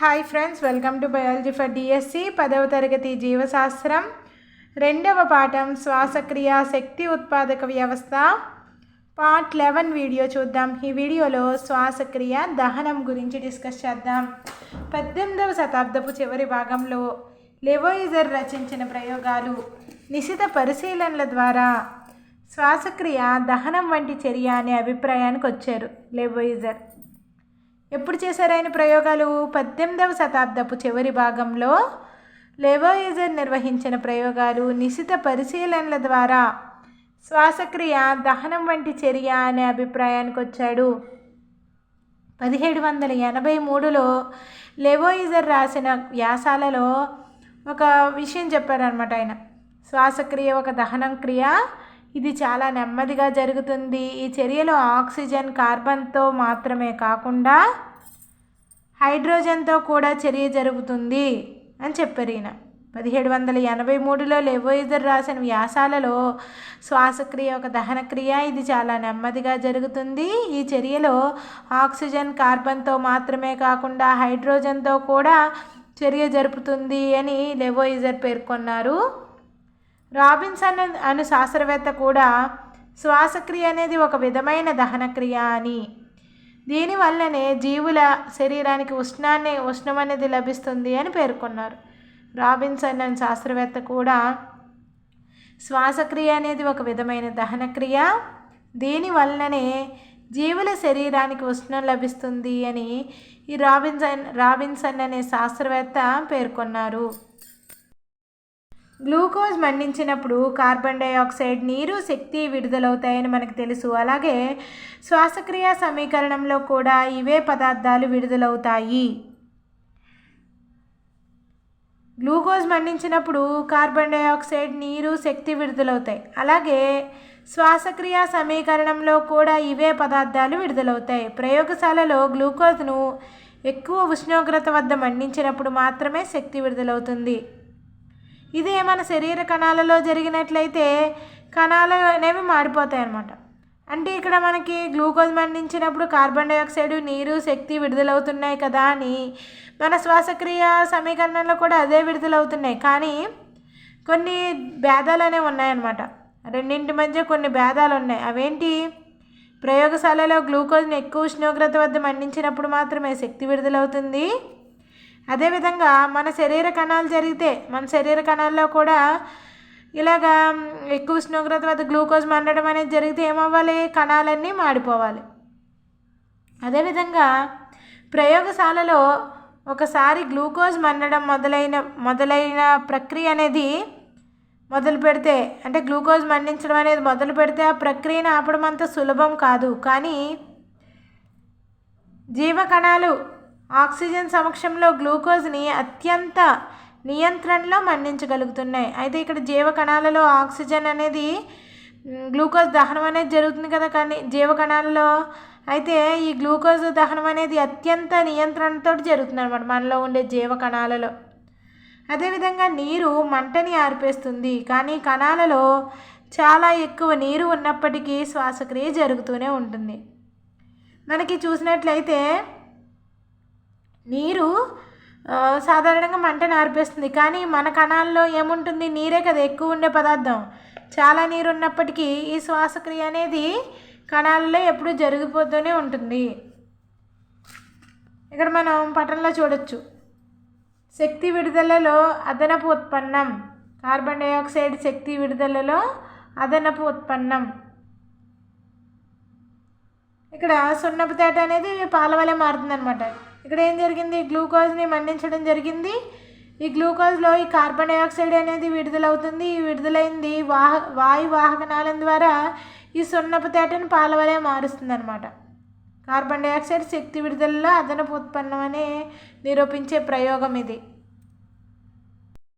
Hi friends welcome to biology for DSC పదవ తరగతి జీవశాస్త్రం. రెండవ పాఠం శ్వాసక్రియ శక్తి ఉత్పాదక వ్యవస్థ. పార్ట్ లెవెన్ వీడియో చూద్దాం. ఈ వీడియోలో శ్వాసక్రియ దహనం గురించి డిస్కస్ చేద్దాం. పద్దెనిమిదవ శతాబ్దపు చివరి భాగంలో లెవోయిజర్ రచించిన ప్రయోగాలు నిశిత పరిశీలనల ద్వారా శ్వాసక్రియ దహనం వంటి చర్య అనే అభిప్రాయానికి వచ్చారు లెవోయిజర్ ఎప్పుడు చేశారు ఆయన ప్రయోగాలు? పద్దెనిమిదవ శతాబ్దపు చివరి భాగంలో లెవోయిజర్ నిర్వహించిన ప్రయోగాలు నిశిత పరిశీలనల ద్వారా శ్వాసక్రియ దహనం వంటి చర్య అనే అభిప్రాయానికి వచ్చాడు. పదిహేడు వందల ఎనభై మూడులో లెవోయిజర్ రాసిన వ్యాసాలలో ఒక విషయం చెప్పారనమాట ఆయన. శ్వాసక్రియ ఒక దహనం క్రియ ఇది చాలా నెమ్మదిగా జరుగుతుంది. ఈ చర్యలో ఆక్సిజన్ కార్బన్తో మాత్రమే కాకుండా హైడ్రోజన్తో కూడా చర్య జరుగుతుంది అని చెప్పారు ఈయన. పదిహేడు వందల ఎనభై మూడులో లెవోయిజర్ రాసిన వ్యాసాలలో శ్వాసక్రియ ఒక దహనక్రియ. ఇది చాలా నెమ్మదిగా జరుగుతుంది. ఈ చర్యలో ఆక్సిజన్ కార్బన్తో మాత్రమే కాకుండా హైడ్రోజన్తో కూడా చర్య జరుపుతుంది అని లెవోయిజర్ పేర్కొన్నారు. రాబిన్సన్ అను శాస్త్రవేత్త కూడా శ్వాసక్రియ అనేది ఒక విధమైన దహనక్రియ అని. దీనివల్లనే జీవుల శరీరానికి ఉష్ణాన్ని ఉష్ణం అనేది లభిస్తుంది అని పేర్కొన్నారు. రాబిన్సన్ అనే శాస్త్రవేత్త కూడా శ్వాసక్రియ అనేది ఒక విధమైన దహనక్రియ. దీనివల్లనే జీవుల శరీరానికి ఉష్ణం లభిస్తుంది అని ఈ రాబిన్సన్ రాబిన్సన్ అనే శాస్త్రవేత్త పేర్కొన్నారు. గ్లూకోజ్ మండించినప్పుడు కార్బన్ డైఆక్సైడ్ నీరు శక్తి విడుదలవుతాయని మనకు తెలుసు. అలాగే శ్వాసక్రియ సమీకరణంలో కూడా ఇవే పదార్థాలు విడుదలవుతాయి. గ్లూకోజ్ మండించినప్పుడు కార్బన్ డైఆక్సైడ్ నీరు శక్తి విడుదలవుతాయి. అలాగే శ్వాసక్రియ సమీకరణంలో కూడా ఇవే పదార్థాలు విడుదలవుతాయి. ప్రయోగశాలలో గ్లూకోజ్ను ఎక్కువ ఉష్ణోగ్రత వద్ద మండించినప్పుడు మాత్రమే శక్తి విడుదలవుతుంది. ఇదే మన శరీర కణాలలో జరిగినట్లయితే కణాలు అనేవి మాడిపోతాయి అన్నమాట అంటే ఇక్కడ మనకి గ్లూకోజ్ మండించినప్పుడు కార్బన్ డైఆక్సైడ్ నీరు శక్తి విడుదలవుతున్నాయి కదా అని మన శ్వాసక్రియ సమీకరణంలో కూడా అదే విడుదలవుతున్నాయి. కానీ కొన్ని భేదాలు అనేవి ఉన్నాయన్నమాట. రెండింటి మధ్య కొన్ని భేదాలు ఉన్నాయి. అవేంటి? ప్రయోగశాలలో గ్లూకోజ్ని ఎక్కువ ఉష్ణోగ్రత వద్ద మండించినప్పుడు మాత్రమే శక్తి విడుదలవుతుంది. అదేవిధంగా మన శరీర కణాలు జరిగితే మన శరీర కణాల్లో కూడా ఇలాగా ఎక్కువ ఉష్ణోగ్రత వద్ద గ్లూకోజ్ మండడం అనేది జరిగితే ఏమవ్వాలి? కణాలన్నీ మాడిపోవాలి. అదేవిధంగా ప్రయోగశాలలో ఒకసారి గ్లూకోజ్ మండడం మొదలైన మొదలైన ప్రక్రియ అనేది మొదలు పెడితే అంటే గ్లూకోజ్ మండించడం అనేది మొదలు పెడితే ఆ ప్రక్రియను ఆపడం అంత సులభం కాదు. కానీ జీవకణాలు ఆక్సిజన్ సమక్షంలో గ్లూకోజ్ని అత్యంత నియంత్రణలో మండించగలుగుతున్నాయి అయితే ఇక్కడ జీవకణాలలో ఆక్సిజన్ అనేది గ్లూకోజ్ దహనం అనేది జరుగుతుంది కదా కానీ జీవకణాలలో అయితే ఈ గ్లూకోజ్ దహనం అనేది అత్యంత నియంత్రణతో జరుగుతుంది అనమాట మనలో ఉండే జీవకణాలలో. అదేవిధంగా నీరు మంటని ఆర్పేస్తుంది కానీ కణాలలో చాలా ఎక్కువ నీరు ఉన్నప్పటికీ శ్వాసక్రియ జరుగుతూనే ఉంటుంది. మనకి చూసినట్లయితే నీరు సాధారణంగా మంట నార్పేస్తుంది. కానీ మన కణాల్లో ఏముంటుంది? నీరే కదా ఎక్కువ ఉండే పదార్థం. చాలా నీరు ఉన్నప్పటికీ ఈ శ్వాసక్రియ అనేది కణాలలో ఎప్పుడూ జరిగిపోతూనే ఉంటుంది. ఇక్కడ మనం పటంలో చూడొచ్చు. శక్తి విడుదలలో అదనపు ఉత్పన్నం. కార్బన్ డైఆక్సైడ్ శక్తి విడుదలలో అదనపు ఉత్పన్నం. ఇక్కడ సున్నపు తేట అనేది పాలవలే మారుతుంది అనమాట ఇక్కడ ఏం జరిగింది గ్లూకోజ్ని మండించడం జరిగింది. ఈ గ్లూకోజ్లో ఈ కార్బన్ డైఆక్సైడ్ అనేది విడుదలవుతుంది. ఈ విడుదలైంది వాహ వాయు వాహకనాళం ద్వారా ఈ సున్నపు తేటను పాలవలే మారుస్తుంది అనమాట కార్బన్ డైఆక్సైడ్ శక్తి విడుదలలో అదనపు ఉత్పన్నం నిరూపించే ప్రయోగం ఇది.